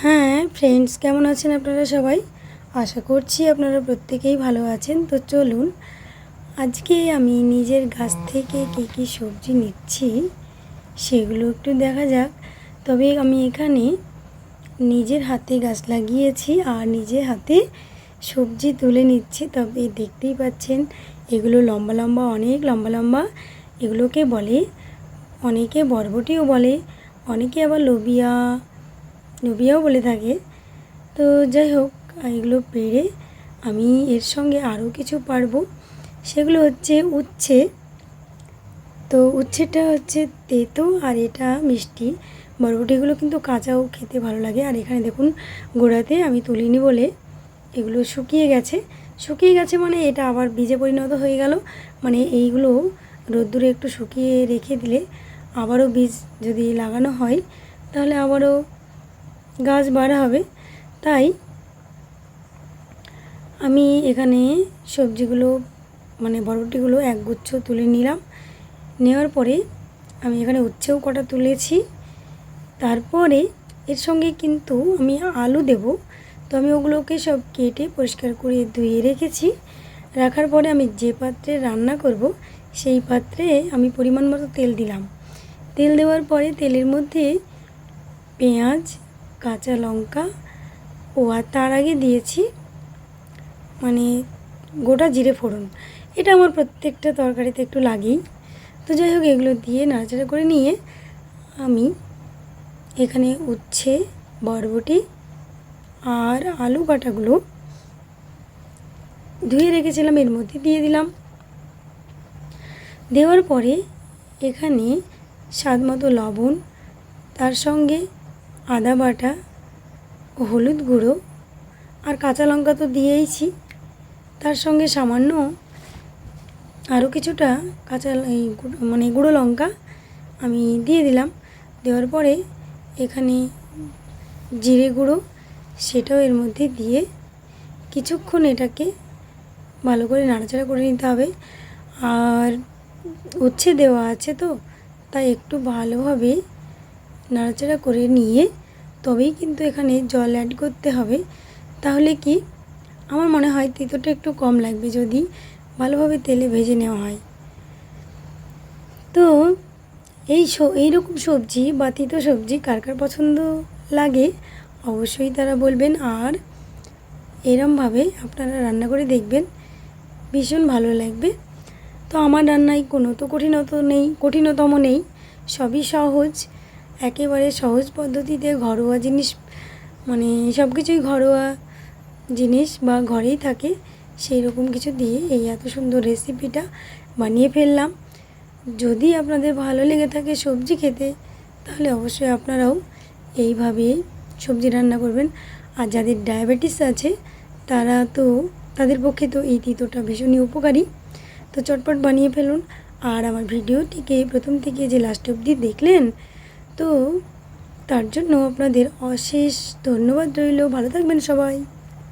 হ্যাঁ ফ্রেন্ডস কেমন আছেন আপনারা সবাই? আশা করছি আপনারা প্রত্যেকেই ভালো আছেন। তো চলুন, আজকে আমি নিজের গাছ থেকে কী কী সবজি নিচ্ছি সেগুলো একটু দেখা যাক। তবে আমি এখানে নিজের হাতে গাছ লাগিয়েছি আর নিজের হাতে সবজি তুলে নিচ্ছি। তবে দেখতেই পাচ্ছেন, এগুলো লম্বা লম্বা, অনেক লম্বা লম্বা। এগুলোকে বলে, অনেকে বরবটিও বলে, অনেকে আবার লোবিয়া লোবিয়াও বলে থাকে। তো যাই হোক, এগুলো পেরে আমি এর সঙ্গে আরও কিছু পারব। সেগুলো হচ্ছে উচ্ছে। তো উচ্ছেটা হচ্ছে তেতো আর এটা মিষ্টি। বরবটিগুলো কিন্তু কাঁচাও খেতে ভালো লাগে। আর এখানে দেখুন, গোড়াতে আমি তুলিনি বলে এগুলো শুকিয়ে গেছে। শুকিয়ে গেছে মানে এটা আবার বীজে পরিণত হয়ে গেল। মানে এইগুলো রোদ্দুরে একটু শুকিয়ে রেখে দিলে আবারও বীজ যদি লাগানো হয়, তাহলে আবারও গাছ বাড়া হবে। তাই আমি এখানে সবজিগুলো মানে বরবটিগুলো একগুচ্ছ তুলে নিলাম। নেওয়ার পরে আমি এখানে উচ্ছেও কটা তুলেছি। তারপরে এর সঙ্গে কিন্তু আমি আলু দেব। তো আমি ওগুলোকে সব কেটে পরিষ্কার করে ধুয়ে রেখেছি। রাখার পরে আমি যে পাত্রে রান্না করব, সেই পাত্রে আমি পরিমাণ মতো তেল দিলাম। তেল দেওয়ার পরে তেলের মধ্যে পেঁয়াজ কাঁচা লঙ্কা, ও আর তার আগে দিয়েছি মানে গোটা জিরে ফোড়ন। এটা আমার প্রত্যেকটা তরকারিতে একটু লাগেই। তো যাই হোক, এগুলো দিয়ে নাড়াচাড়া করে নিয়ে আমি এখানে উচ্ছে, বরবটি আর আলু কাটাগুলো ধুয়ে রেখেছিলাম, এর মধ্যে দিয়ে দিলাম। দেওয়ার পরে এখানে স্বাদ মতো লবণ, তার সঙ্গে আদা বাটা হলুদ গুঁড়ো আর কাঁচা লঙ্কা তো দিয়েইছি। তার সঙ্গে সামান্য আরও কিছুটা কাঁচা এই মানে গুঁড়ো লঙ্কা আমি দিয়ে দিলাম। দেওয়ার পরে এখানে জিরে গুঁড়ো, সেটাও এর মধ্যে দিয়ে কিছুক্ষণ এটাকে ভালো করে নাড়াচাড়া করে নিতে হবে। আর উচ্ছে দেওয়া আছে তো, তাই একটু ভালোভাবে নাড়াচাড়া করে নিয়ে তবেই কিন্তু এখানে জল অ্যাড করতে হবে। তাহলে কি? আমার মনে হয় তিতোটা একটু কম লাগবে যদি ভালোভাবে তেলে ভেজে নেওয়া হয়। তো এই এইরকম সবজি বা তিতো সবজি কার কার পছন্দ লাগে অবশ্যই তারা বলবেন। আর এরমভাবে আপনারা রান্না করে দেখবেন, ভীষণ ভালো লাগবে। তো আমার রান্নায় কোনো তো কঠিনত নেই, কঠিনতম নেই, সবই সহজ। একেবারে সহজ পদ্ধতিতে ঘরোয়া জিনিস মানে সব কিছুই ঘরোয়া জিনিস বা ঘরেই থাকে সেই রকম কিছু দিয়ে এই এত সুন্দর রেসিপিটা বানিয়ে ফেললাম। যদি আপনাদের ভালো লেগে থাকে সবজি খেতে, তাহলে অবশ্যই আপনারাও এইভাবে সবজি রান্না করবেন। আর যাদের ডায়াবেটিস আছে, তারা তো, তাদের পক্ষে তো এই তিতোটা ভীষণই উপকারী। তো চটপট বানিয়ে ফেলুন। আর আমার ভিডিওটিকে প্রথম থেকে যে লাস্ট অবধি দেখলেন তো তার জন্য আপনাদের অশেষ ধন্যবাদ রইল। ভালো থাকবেন সবাই।